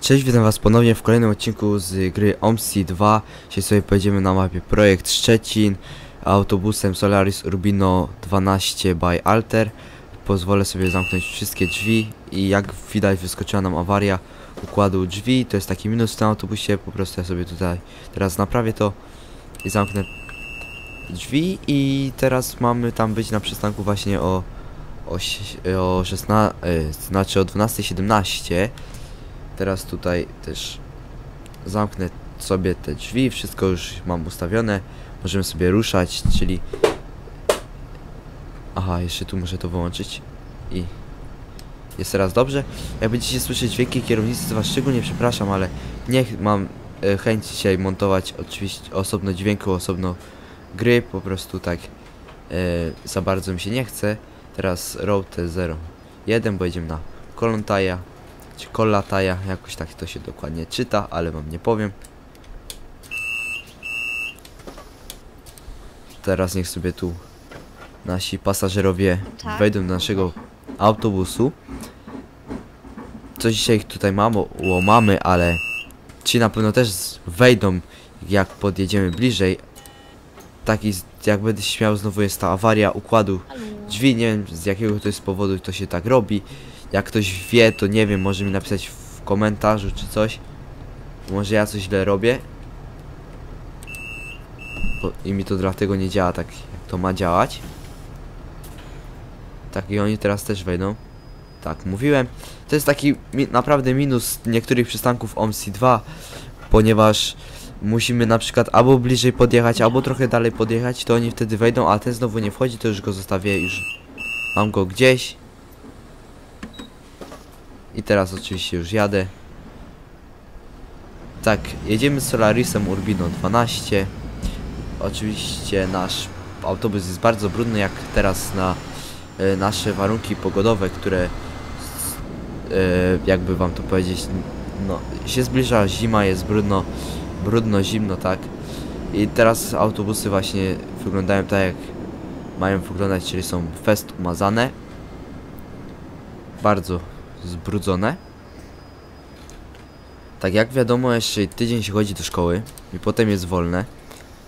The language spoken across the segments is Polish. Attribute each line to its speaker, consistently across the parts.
Speaker 1: Cześć, witam was ponownie w kolejnym odcinku z gry OMSI 2 Dzisiaj sobie pojedziemy na mapie Projekt Szczecin Autobusem Solaris Urbino 12 by Alter. Pozwolę sobie zamknąć wszystkie drzwi I jak widać wyskoczyła nam awaria układu drzwi. To jest taki minus tym autobusie Po prostu ja sobie tutaj teraz naprawię to I zamknę drzwi. I teraz mamy tam być na przystanku właśnie o o, o 16, y, znaczy o 12.17 Teraz tutaj też zamknę sobie te drzwi, wszystko już mam ustawione. Możemy sobie ruszać, czyli... Aha, jeszcze tu muszę to wyłączyć i... Jest teraz dobrze. Jak będziecie słyszeć dźwięki kierownicy, to was szczególnie przepraszam, ale nie mam e, chęć dzisiaj montować oczywiście osobno dźwięku, osobno gry, po prostu tak e, za bardzo mi się nie chce. Teraz Road 01, bo jedziemy na Kolontaja czy Kolataja, jakoś tak to się dokładnie czyta, ale wam nie powiem. Teraz niech sobie tu nasi pasażerowie
Speaker 2: Tak.
Speaker 1: wejdą do naszego autobusu. Coś dzisiaj tutaj mamy, mamy, ale ci na pewno też wejdą, jak podjedziemy bliżej. Taki, jak będę śmiał, znowu jest ta awaria układu drzwi, nie wiem z jakiego to jest powodu to się tak robi. Jak ktoś wie, to nie wiem, może mi napisać w komentarzu czy coś. Może ja coś źle robię. I mi to dlatego nie działa tak, jak to ma działać. Tak, i oni teraz też wejdą. Tak, mówiłem. To jest taki mi naprawdę minus niektórych przystanków OMSI 2, ponieważ musimy na przykład albo bliżej podjechać, albo trochę dalej podjechać, to oni wtedy wejdą, a ten znowu nie wchodzi, to już go zostawię, już mam go gdzieś. I teraz oczywiście już jadę. Tak, jedziemy z Solarisem Urbino 12. Oczywiście nasz autobus jest bardzo brudny, jak teraz na e, nasze warunki pogodowe, które e, jakby wam to powiedzieć, no się zbliża zima, jest brudno, brudno, zimno, tak. I teraz autobusy właśnie wyglądają tak jak mają wyglądać, czyli są fest umazane. Bardzo zbrudzone. Tak jak wiadomo, jeszcze tydzień się chodzi do szkoły i potem jest wolne.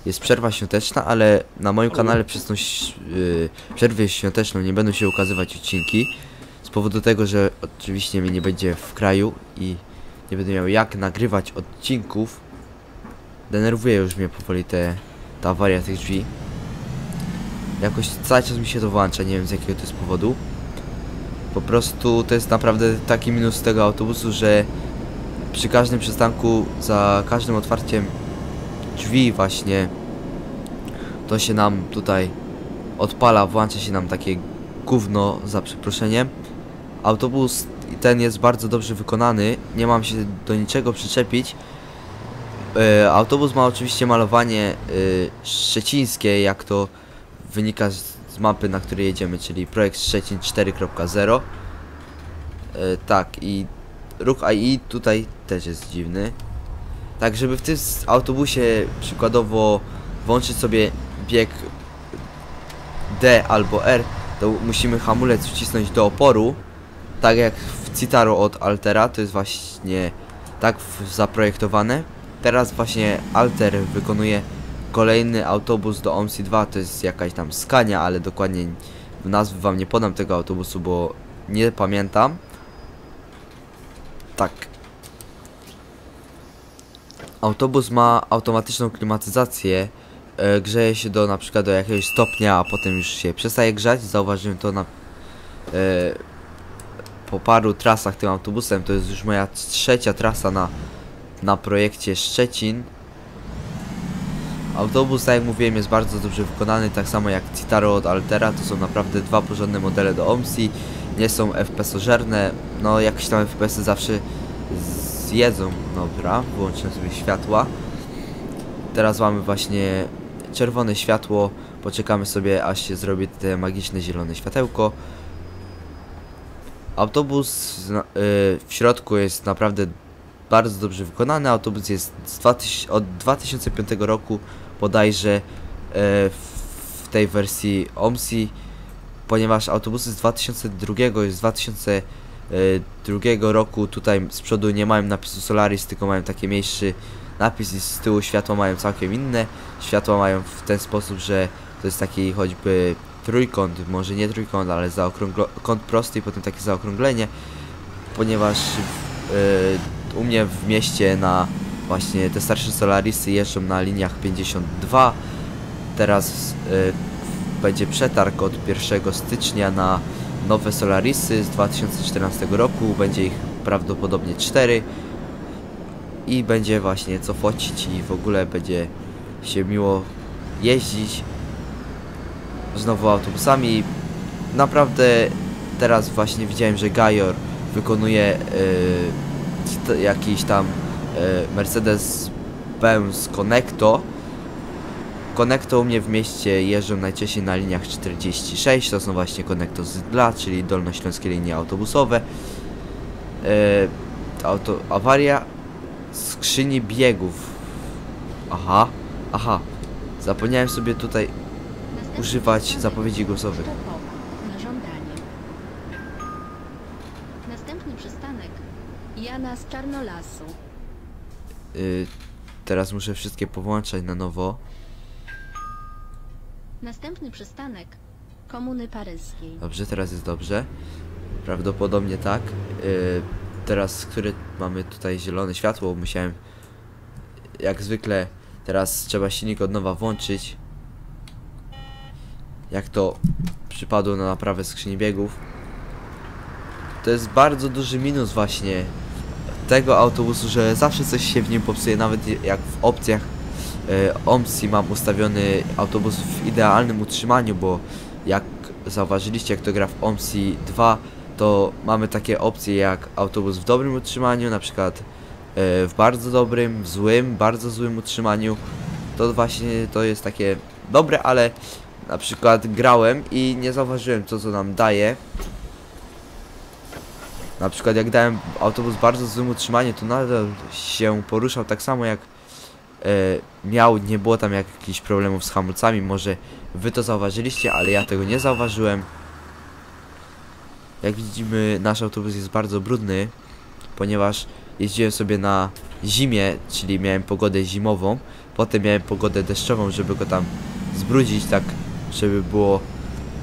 Speaker 1: Jest przerwa świąteczna, ale na moim kanale przez tą yy, przerwę świąteczną nie będą się ukazywać odcinki. Z powodu tego, że oczywiście mnie nie będzie w kraju i nie będę miał jak nagrywać odcinków. Denerwuje już mnie powoli te, ta awaria tych drzwi. Jakoś cały czas mi się to włącza, nie wiem z jakiego to jest powodu. Po prostu to jest naprawdę taki minus tego autobusu, że przy każdym przystanku, za każdym otwarciem drzwi właśnie to się nam tutaj odpala, włącza się nam takie gówno za przeproszeniem. Autobus ten jest bardzo dobrze wykonany, nie mam się do niczego przyczepić. E, autobus ma oczywiście malowanie e, szczecińskie, jak to wynika z, z mapy, na której jedziemy, czyli projekt Szczecin 4.0. E, tak, i ruch AI tutaj też jest dziwny. Tak, żeby w tym autobusie przykładowo włączyć sobie bieg D albo R, to musimy hamulec wcisnąć do oporu. Tak jak w Citaro od Altera, to jest właśnie tak zaprojektowane. Teraz właśnie Alter wykonuje kolejny autobus do OMSI 2, to jest jakaś tam Scania, ale dokładnie nazwy wam nie podam tego autobusu, bo nie pamiętam. Tak. Autobus ma automatyczną klimatyzację. E, grzeje się do na przykład do jakiegoś stopnia, a potem już się przestaje grzać. Zauważyłem to na e, po paru trasach tym autobusem. To jest już moja trzecia trasa na, na projekcie Szczecin. Autobus, tak jak mówiłem, jest bardzo dobrze wykonany, tak samo jak Citaro od Altera. To są naprawdę dwa porządne modele do OMSI. Nie są FPS-ożerne. No, jakieś tam FPS-y zawsze zjedzą. Dobra, włączę sobie światła. Teraz mamy właśnie czerwone światło. Poczekamy sobie, aż się zrobi te magiczne zielone światełko. Autobus y, w środku jest naprawdę bardzo dobrze wykonany. Autobus jest z 2000, od 2005 roku bodajże e, w tej wersji OMSI, ponieważ autobusy z 2002 i z 2000 drugiego roku tutaj z przodu nie mają napisu Solaris, tylko mają taki mniejszy napis i z tyłu światła mają całkiem inne. Światła mają w ten sposób, że to jest taki choćby trójkąt, może nie trójkąt, ale kąt prosty i potem takie zaokrąglenie, ponieważ yy, u mnie w mieście na właśnie te starsze Solarisy jeżdżą na liniach 52. Teraz yy, będzie przetarg od 1 stycznia na nowe Solarisy z 2014 roku. Będzie ich prawdopodobnie 4 i będzie właśnie co focić i w ogóle będzie się miło jeździć znowu autobusami. Naprawdę teraz właśnie widziałem, że Gajor wykonuje yy, jakiś tam yy, Mercedes Benz Connecto. Connecto u mnie w mieście jeżdżą najczęściej na liniach 46, to są właśnie Connecto Zydla, czyli dolnośląskie linie autobusowe. Yy, auto, awaria skrzyni biegów. Aha, aha. Zapomniałem sobie tutaj używać zapowiedzi głosowych.
Speaker 2: Następny przystanek Jana z Czarnolasu.
Speaker 1: Yy, teraz muszę wszystkie połączać na nowo.
Speaker 2: Następny przystanek Komuny Paryskiej.
Speaker 1: Dobrze, teraz jest dobrze. Prawdopodobnie tak. Yy, teraz, które mamy tutaj zielone światło, musiałem jak zwykle teraz trzeba silnik od nowa włączyć. Jak to przypadło na naprawę skrzyni biegów. To jest bardzo duży minus właśnie tego autobusu, że zawsze coś się w nim popsuje, nawet jak w opcjach e, OMSI mam ustawiony autobus w idealnym utrzymaniu, bo jak zauważyliście, jak to gra w OMSI 2, to mamy takie opcje jak autobus w dobrym utrzymaniu, na przykład e, w bardzo dobrym, w złym, bardzo złym utrzymaniu. To właśnie to jest takie dobre, ale na przykład grałem i nie zauważyłem co to nam daje. Na przykład jak dałem autobus bardzo złym utrzymaniu, to nadal się poruszał tak samo jak e, miał, nie było tam jakichś problemów z hamulcami, może wy to zauważyliście, ale ja tego nie zauważyłem. Jak widzimy, nasz autobus jest bardzo brudny, ponieważ jeździłem sobie na zimie, czyli miałem pogodę zimową, potem miałem pogodę deszczową, żeby go tam zbrudzić, tak żeby było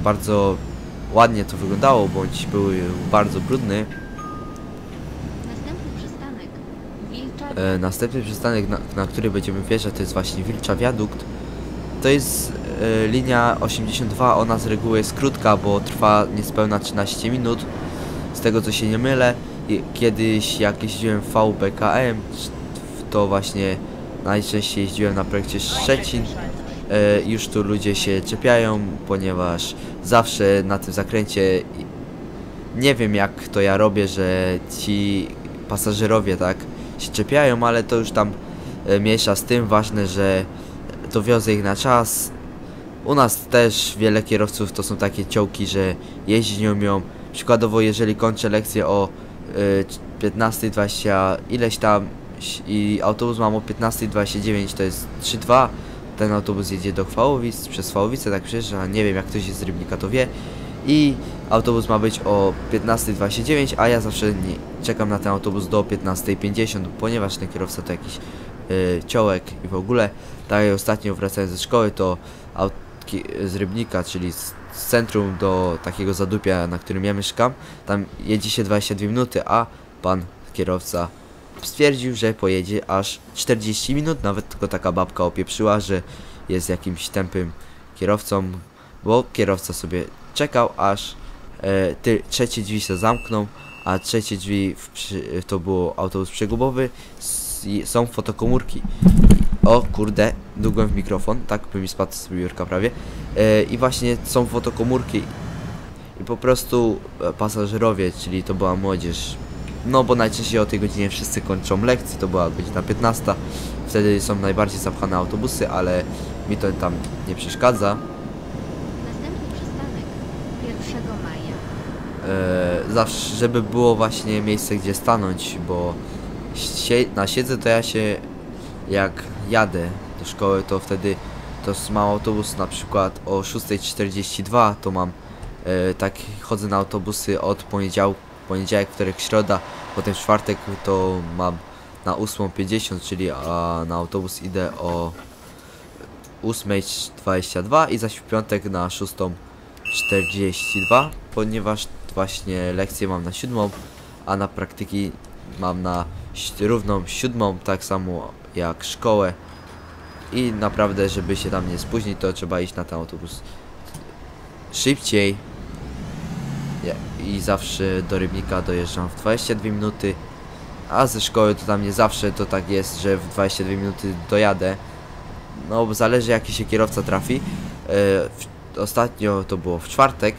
Speaker 1: bardzo ładnie to wyglądało, bądź był bardzo brudny.
Speaker 2: Następny przystanek Wilcza
Speaker 1: E, następny przystanek, na, na który będziemy wjeżdżać, to jest właśnie Wilcza Wiadukt. To jest e, linia 82, ona z reguły jest krótka, bo trwa niespełna 13 minut. Z tego co się nie mylę, kiedyś jak jeździłem VBKM, to właśnie najczęściej jeździłem na projekcie Szczecin. E, już tu ludzie się czepiają, ponieważ zawsze na tym zakręcie nie wiem jak to ja robię, że ci pasażerowie tak się czepiają, ale to już tam e, mniejsza z tym, ważne, że dowiozę ich na czas. U nas też wiele kierowców to są takie ciołki, że jeździć nie umią. Przykładowo jeżeli kończę lekcję o y, 15.20 ileś tam i autobus mam o 15.29 to jest 3.2 ten autobus jedzie do Chwałowic, przez Chwałowice tak przejeżdża, nie wiem jak ktoś jest z Rybnika to wie i autobus ma być o 15.29, a ja zawsze nie, czekam na ten autobus do 15.50, ponieważ ten kierowca to jakiś y, ciołek i w ogóle. Tak jak ostatnio wracając ze szkoły, to z Rybnika, czyli z, z centrum do takiego zadupia, na którym ja mieszkam, tam jedzie się 22 minuty, a pan kierowca stwierdził, że pojedzie aż 40 minut, nawet tylko taka babka opieprzyła, że jest jakimś tępym kierowcą, bo kierowca sobie czekał, aż e, ty, trzecie drzwi się zamkną, a trzecie drzwi to było autobus przegubowy, s, są fotokomórki. O kurde, długłem w mikrofon, tak by mi spadł z biurka prawie. E, I właśnie są fotokomórki i po prostu e, pasażerowie, czyli to była młodzież, no bo najczęściej o tej godzinie wszyscy kończą lekcje, to była godzina 15, wtedy są najbardziej zapchane autobusy, ale mi to tam nie przeszkadza.
Speaker 2: Następny przystanek 1 maja.
Speaker 1: e, zawsze, żeby było właśnie miejsce, gdzie stanąć, bo sie, na siedzę to ja się, jak jadę do szkoły, to wtedy to mam autobus na przykład o 6.42, to mam, e, tak chodzę na autobusy od poniedziałku, poniedziałek, wtorek, środa, potem czwartek to mam na 8.50, czyli a, na autobus idę o 8.22 i zaś w piątek na 6.42, ponieważ właśnie lekcję mam na 7, a na praktyki mam na równą 7, tak samo jak szkołę. I naprawdę, żeby się tam nie spóźnić, to trzeba iść na ten autobus szybciej. I zawsze do Rybnika dojeżdżam w 22 minuty, a ze szkoły to tam nie zawsze to tak jest, że w 22 minuty dojadę. No, zależy jaki się kierowca trafi. E, ostatnio to było w czwartek.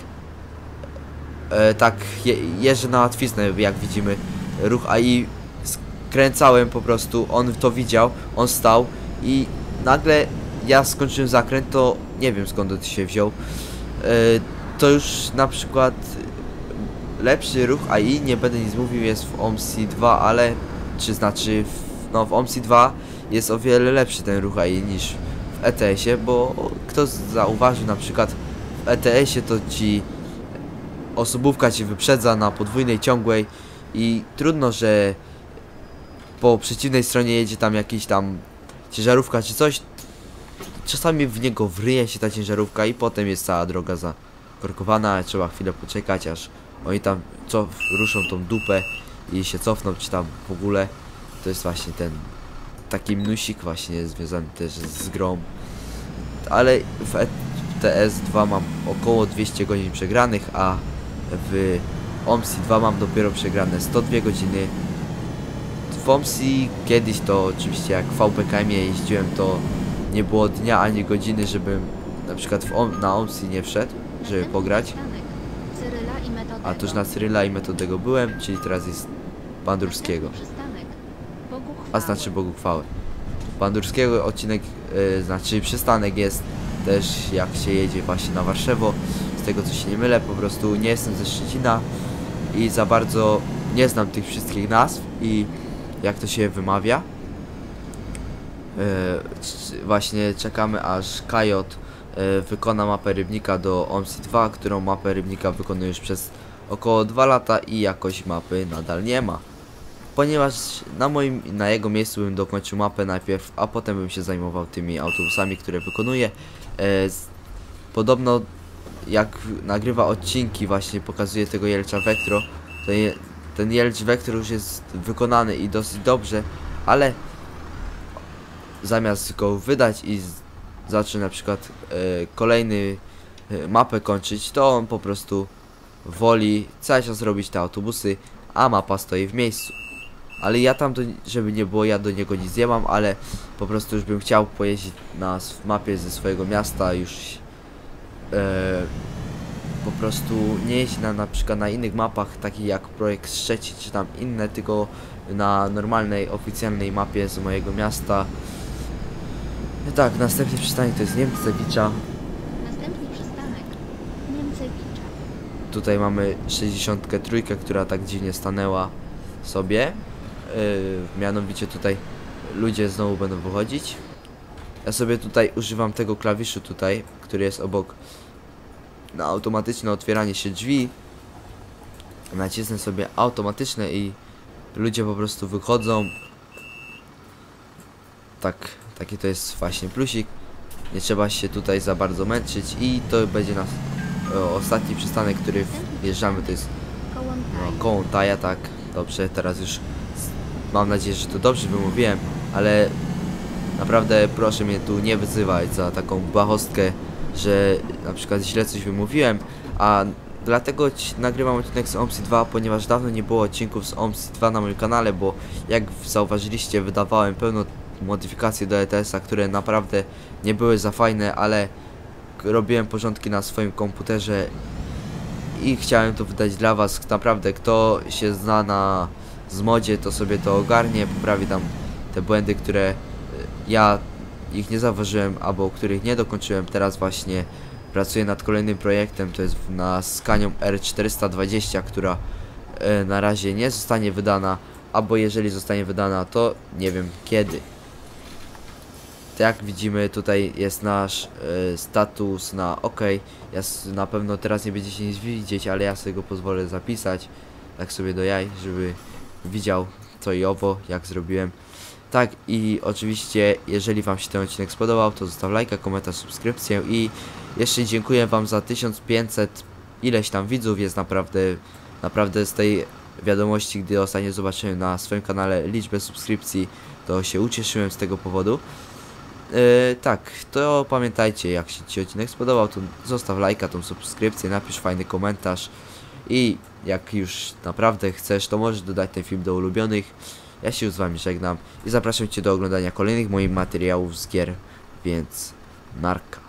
Speaker 1: E, tak, je, jeżdżę na łatwiznę, jak widzimy. Ruch AI skręcałem po prostu, on to widział, on stał i nagle ja skończyłem zakręt, to nie wiem skąd on się wziął. E, to już na przykład lepszy ruch AI, nie będę nic mówił, jest w OMSI 2, ale czy znaczy w, no w OMSI 2 jest o wiele lepszy ten ruch AI niż w ETS-ie, bo kto zauważył na przykład w ETS-ie to ci osobówka cię wyprzedza na podwójnej ciągłej i trudno, że po przeciwnej stronie jedzie tam jakiś tam ciężarówka czy coś. Czasami w niego wryje się ta ciężarówka i potem jest cała droga zakorkowana, trzeba chwilę poczekać aż oni tam cof, ruszą tą dupę i się cofną czy tam w ogóle. To jest właśnie ten taki minusik właśnie związany też z grą. Ale w E- TS2 mam około 200 godzin przegranych, a w OMSI 2 mam dopiero przegrane 102 godziny. W OMSI kiedyś to oczywiście jak VPKM jeździłem to nie było dnia ani godziny, żebym na przykład w OM, na OMSI nie wszedł, żeby pograć. A tuż na Cyryla i Metodego byłem, czyli teraz jest Bandurskiego. A znaczy Bogu chwały. Bandurskiego odcinek, y, znaczy przystanek jest też jak się jedzie właśnie na Warszewo. Z tego co się nie mylę, po prostu nie jestem ze Szczecina i za bardzo nie znam tych wszystkich nazw i jak to się wymawia. Y, c- właśnie czekamy aż Kajot y, wykona mapę Rybnika do OMSI 2, którą mapę Rybnika wykonuje już przez około 2 lata i jakoś mapy nadal nie ma ponieważ na moim, na jego miejscu bym dokończył mapę najpierw, a potem bym się zajmował tymi autobusami, które wykonuję. E, z, podobno jak nagrywa odcinki właśnie pokazuje tego Jelcza Vectro, to je, ten Jelcz Vectro już jest wykonany i dosyć dobrze, ale zamiast go wydać i zacząć na przykład e, kolejny e, mapę kończyć, to on po prostu woli cały czas robić te autobusy, a mapa stoi w miejscu. Ale ja tam, do, żeby nie było, ja do niego nic nie mam, ale po prostu już bym chciał pojeździć na mapie ze swojego miasta, już po prostu nie jeździć na, na przykład na innych mapach, takich jak projekt Szczecin, czy tam inne, tylko na normalnej, oficjalnej mapie z mojego miasta. No tak, następny przystanek to jest Niemcewicza.
Speaker 2: Następny przystanek. Niemcewicza.
Speaker 1: Tutaj mamy 63, która tak dziwnie stanęła sobie. Yy, mianowicie tutaj ludzie znowu będą wychodzić. Ja sobie tutaj używam tego klawiszu tutaj, który jest obok na automatyczne otwieranie się drzwi. Nacisnę sobie automatyczne i ludzie po prostu wychodzą. Tak, taki to jest właśnie plusik. Nie trzeba się tutaj za bardzo męczyć i to będzie nas o, ostatni przystanek, który wjeżdżamy, to jest no, koło Taja, tak, dobrze, teraz już mam nadzieję, że to dobrze wymówiłem, ale naprawdę proszę mnie tu nie wyzywać za taką błahostkę, że na przykład źle coś wymówiłem, a dlatego nagrywam odcinek z OMSI 2, ponieważ dawno nie było odcinków z OMSI 2 na moim kanale, bo jak zauważyliście wydawałem pełno modyfikacji do ETS-a, które naprawdę nie były za fajne, ale robiłem porządki na swoim komputerze i chciałem to wydać dla was. Naprawdę, kto się zna na zmodzie, to sobie to ogarnie, poprawi tam te błędy, które y, ja ich nie zauważyłem, albo których nie dokończyłem. Teraz właśnie pracuję nad kolejnym projektem, to jest na Scanią R420, która y, na razie nie zostanie wydana, albo jeżeli zostanie wydana, to nie wiem kiedy. Tak jak widzimy, tutaj jest nasz y, status na OK. Ja na pewno teraz nie będziecie nic widzieć, ale ja sobie go pozwolę zapisać. tak sobie do jaj, żeby widział co i owo, jak zrobiłem. Tak i oczywiście, jeżeli wam się ten odcinek spodobał, to zostaw lajka, komentarz, subskrypcję i jeszcze dziękuję wam za 1500 ileś tam widzów jest naprawdę, naprawdę z tej wiadomości, gdy ostatnio zobaczyłem na swoim kanale liczbę subskrypcji, to się ucieszyłem z tego powodu. Yy, tak, to pamiętajcie, jak się Ci odcinek spodobał, to zostaw lajka, tą subskrypcję, napisz fajny komentarz i jak już naprawdę chcesz, to możesz dodać ten film do ulubionych. Ja się z Wami żegnam i zapraszam Cię do oglądania kolejnych moich materiałów z gier, więc narka.